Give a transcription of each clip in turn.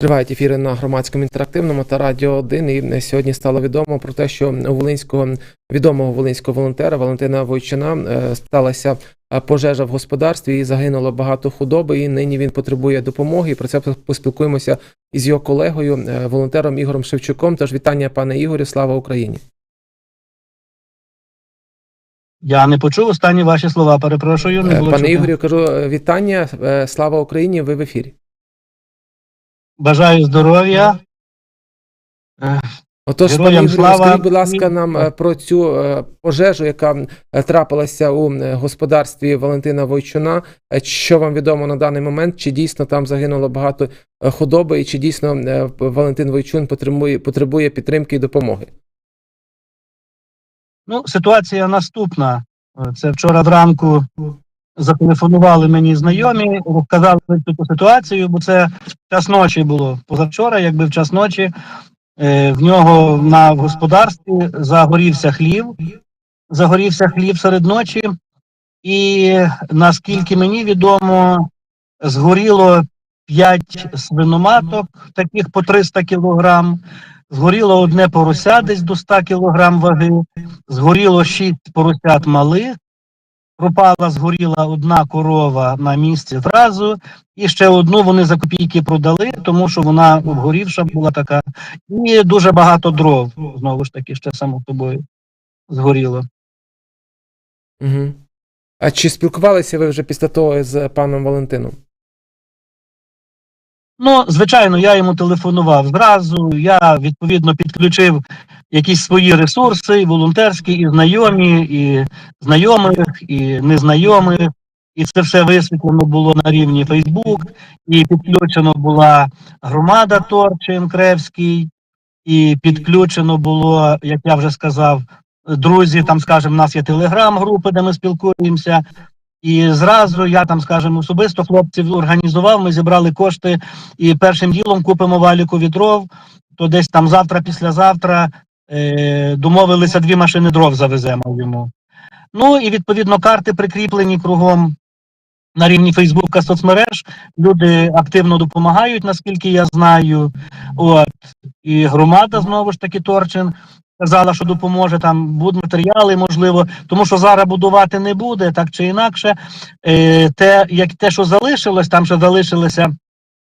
Тривають ефіри на громадському інтерактивному та радіо 1. І сьогодні стало відомо про те, що у волинського відомого волинського волонтера Валентина Войчина е, сталася е, пожежа в господарстві і загинуло багато худоби. І нині він потребує допомоги. І про це поспілкуємося із його колегою, е, волонтером Ігорем Шевчуком. Тож вітання, пане Ігорю, слава Україні! Я не почув останні ваші слова. Перепрошую. Не було Пане чути. Ігорю, кажу вітання, слава Україні! Ви в ефірі. Бажаю здоров'я. Е, Отож, пане Героям Ігорю, слава! розкажіть, будь ласка, нам е, про цю е, пожежу, яка е, трапилася у е, господарстві Валентина Войчуна. Е, Що вам відомо на даний момент? Чи дійсно там загинуло багато е, худоби, і чи дійсно е, Валентин Войчун потребує, потребує підтримки і допомоги? Ну, ситуація наступна. Це вчора вранку зателефонували мені знайомі, розказали цю ситуацію, бо це час ночі було. Позавчора, якби в час ночі, е, в нього на господарстві загорівся хлів, загорівся хлів серед ночі, і наскільки мені відомо, згоріло 5 свиноматок, таких по 300 кілограм. Згоріло одне порося десь до 100 кілограм ваги, згоріло 6 поросят малих, пропала, згоріла одна корова на місці зразу, і ще одну вони за копійки продали, тому що вона обгорівша була така. І дуже багато дров, знову ж таки, ще само собою згоріло. Угу. А чи спілкувалися ви вже після того з паном Валентином? Ну, звичайно, я йому телефонував зразу. Я відповідно підключив якісь свої ресурси, і волонтерські, і знайомі, і знайомих, і незнайомих. І це все висвітлено було на рівні Фейсбук, і підключено була громада Торчин Кревський, і підключено було, як я вже сказав, друзі. Там, скажімо, у нас є телеграм-групи, де ми спілкуємося. І зразу я там, скажімо, особисто хлопців організував. Ми зібрали кошти і першим ділом купимо валіку дров, То десь там завтра, післязавтра е, домовилися дві машини дров завеземо йому. Ну і відповідно карти прикріплені кругом на рівні Фейсбука соцмереж. Люди активно допомагають, наскільки я знаю. От і громада знову ж таки Торчин казала, що допоможе там будуть матеріали, можливо, тому що зараз будувати не буде, так чи інакше. Е, те, як те, що залишилось, там ще залишилося.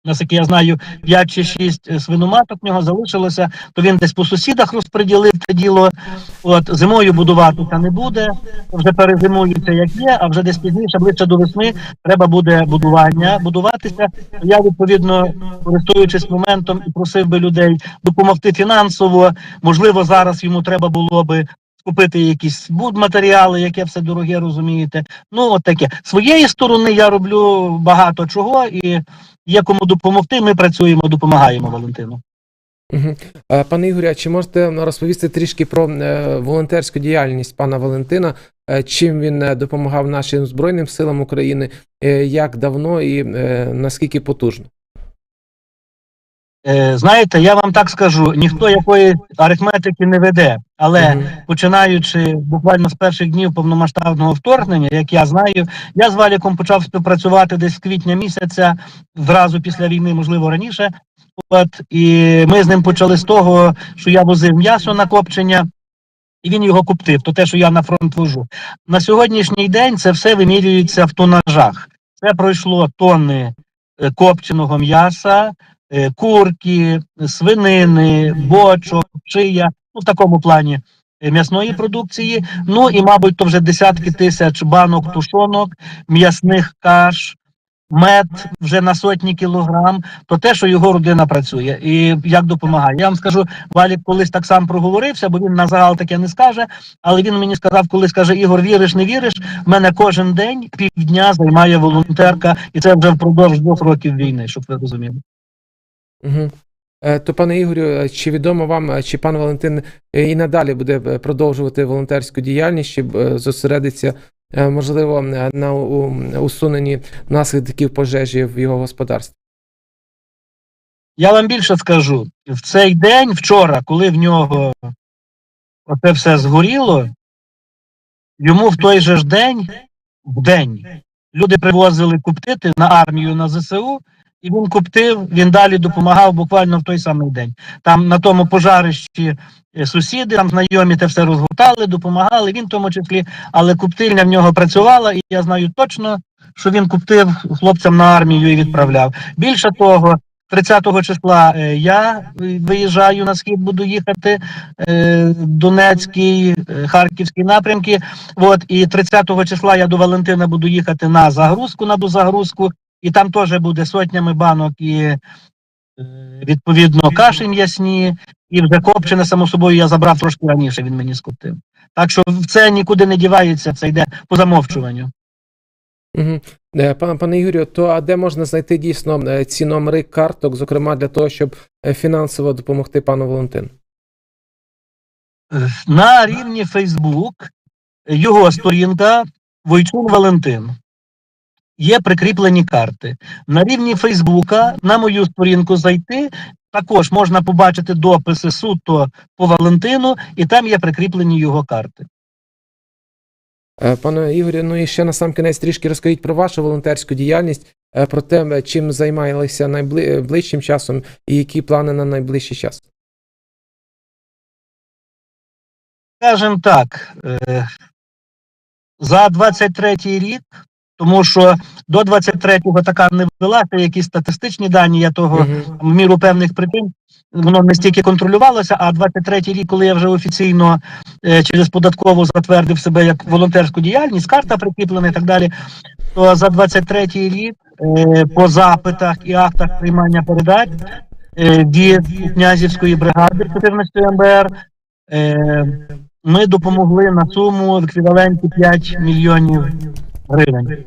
Наскільки я знаю, 5 чи 6 свиноматок в нього залишилося, то він десь по сусідах розподілив це діло. От зимою будуватися не буде, вже перезимується як є, а вже десь пізніше, ближче до весни, треба буде будування будуватися. Я відповідно, користуючись моментом, і просив би людей допомогти фінансово. Можливо, зараз йому треба було би купити якісь будматеріали, яке все дороге, розумієте. Ну, от таке. Своєї сторони я роблю багато чого і є кому допомогти. Ми працюємо, допомагаємо Валентину. Угу. Пане Ігорю, а чи можете розповісти трішки про е, волонтерську діяльність пана Валентина? Е, Чим він е, допомагав нашим Збройним силам України, як давно і наскільки потужно? Е, знаєте, я вам так скажу: ніхто якої арифметики не веде, але Мгм. починаючи буквально з перших днів повномасштабного вторгнення, як я знаю, я з Валіком почав співпрацювати десь з квітня місяця, зразу після війни, можливо, раніше. От і ми з ним почали з того, що я возив м'ясо на копчення. І він його куптив, то те, що я на фронт вожу. На сьогоднішній день це все вимірюється в тонажах. Це пройшло тонни е, копченого м'яса, курки, свинини, бочок, шия, ну в такому плані е, м'ясної продукції. Ну і, мабуть, то вже десятки тисяч банок тушонок, м'ясних каш, мед вже на сотні кілограм. То те, що його родина працює, і як допомагає. Я вам скажу, Валік колись так сам проговорився, бо він на загал таке не скаже. Але він мені сказав, коли скаже Ігор, віриш, не віриш. В мене кожен день півдня займає волонтерка, і це вже впродовж двох років війни, щоб ви розуміли. Угу. То, пане Ігорю, е, чи відомо вам, е, чи пан Валентин і надалі буде продовжувати волонтерську діяльність, чи зосередиться, можливо, на усуненні наслідків пожежі в його господарстві? Я вам більше скажу: в цей день, вчора, коли в нього оце все згоріло, йому в той же ж день, в день, люди привозили куптити на армію на ЗСУ, і він куптив, він далі допомагав буквально в той самий день. Там на тому пожарищі е, сусіди, там знайомі те все розгортали, допомагали, він в тому числі, але куптильня в нього працювала, і я знаю точно, що він куптив хлопцям на армію і відправляв. Більше того, 30 числа е, я виїжджаю на схід, буду їхати е, Донецький, Харківський напрямки. От і 30 числа я до Валентина буду їхати на загрузку, на дозагрузку, і там теж буде сотнями банок і е, відповідно каші м'ясні, і вже копчене, само собою, я забрав трошки раніше, він мені скоптив. Так що це нікуди не дівається, це йде по замовчуванню. Угу. Пане, пане Юрію, то а де можна знайти дійсно е, ці номери карток, зокрема для того, щоб фінансово допомогти пану Валентину? На рівні Фейсбук його сторінка Войчун Валентин. Є прикріплені карти. На рівні Фейсбука на мою сторінку зайти. Також можна побачити дописи суто по Валентину, і там є прикріплені його карти. Е, Пане Ігорю, ну і ще на сам кінець трішки розкажіть про вашу волонтерську діяльність, е, про те, е, чим займалися найближчим часом і які плани на найближчий час. Скажем так, за 23-й рік, тому що до 23-го така не велася, якісь статистичні дані, я того в міру певних причин воно не стільки контролювалося, а 23-й рік, коли я вже офіційно е, через податкову затвердив себе як волонтерську діяльність, карта прикріплена і так далі, то за 23-й рік е, по запитах і актах приймання передач е, від князівської бригади 14 МБР е, ми допомогли на суму в еквіваленті 5 мільйонів гривень.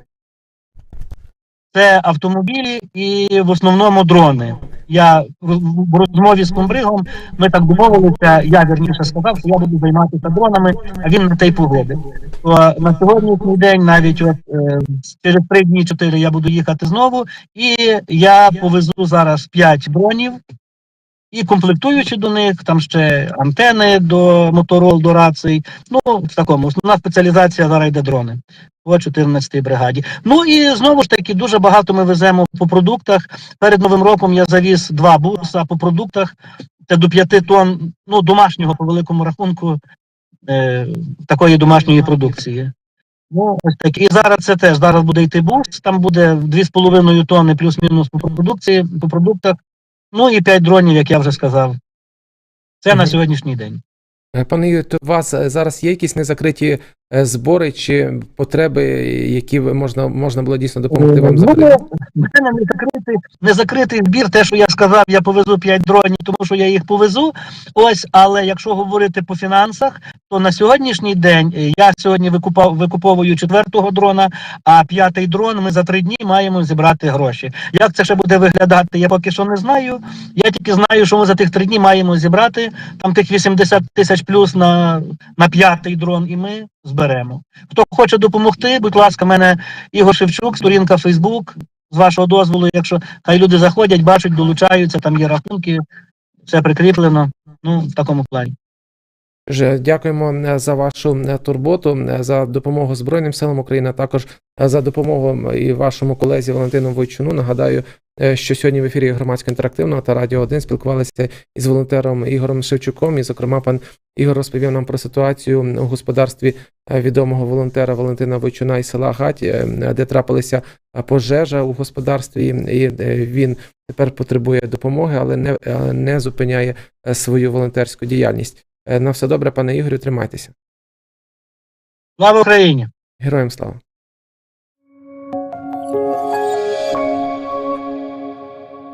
Це автомобілі і в основному дрони. Я в розмові з комбригом ми так домовилися. Я вірніше сказав, що я буду займатися дронами, а він на те й погодив. На сьогоднішній день, навіть от е, через три дні, чотири я буду їхати знову, і я повезу зараз п'ять дронів. І комплектуючи до них, там ще антени до моторол, до рацій. Ну, в такому основна спеціалізація зараз йде дрони по 14-й бригаді. Ну і знову ж таки дуже багато ми веземо по продуктах. Перед новим роком я завіз два буса по продуктах. Це до 5 тонн ну, домашнього по великому рахунку е, такої домашньої продукції. Ну, ось так. І зараз це теж зараз буде йти бус, там буде 2,5 тонни плюс-мінус по продукції, по продуктах. Ну і 5 дронів, як я вже сказав. Це на сьогоднішній день. Е, Пане Юрію, у вас е, зараз є якісь незакриті збори чи потреби, які можна, можна було дійсно допомогти вам Ну, закрити? мене не закритий, не закритий збір, те, що я сказав, я повезу 5 дронів, тому що я їх повезу. Ось, але якщо говорити по фінансах, то на сьогоднішній день е, я сьогодні викупав, викуповую четвертого дрона, а п'ятий дрон ми за три дні маємо зібрати гроші. Як це ще буде виглядати, я поки що не знаю. Я тільки знаю, що ми за тих три дні маємо зібрати там тих 80 тисяч плюс на, на п'ятий дрон, і ми зберемо. Хто хоче допомогти, будь ласка, мене Ігор Шевчук, сторінка Фейсбук. З вашого дозволу, якщо хай люди заходять, бачать, долучаються, там є рахунки, все прикріплено. Ну, в такому плані. Дякуємо е, за вашу е, турботу, е, за допомогу Збройним силам України, а також за допомогу і вашому колезі Валентину Войчуну. Нагадаю, що сьогодні в ефірі громадсько інтерактивного та Радіо 1 спілкувалися із волонтером Ігорем Шевчуком. І, зокрема, пан Ігор розповів нам про ситуацію у господарстві е, відомого волонтера Валентина Войчуна із села Гать, е, де трапилася е, пожежа у господарстві, і е, він тепер потребує допомоги, але не, е, не зупиняє е, свою волонтерську діяльність. Е, На все добре, пане Ігорю, тримайтеся. Слава Україні! Героям слава!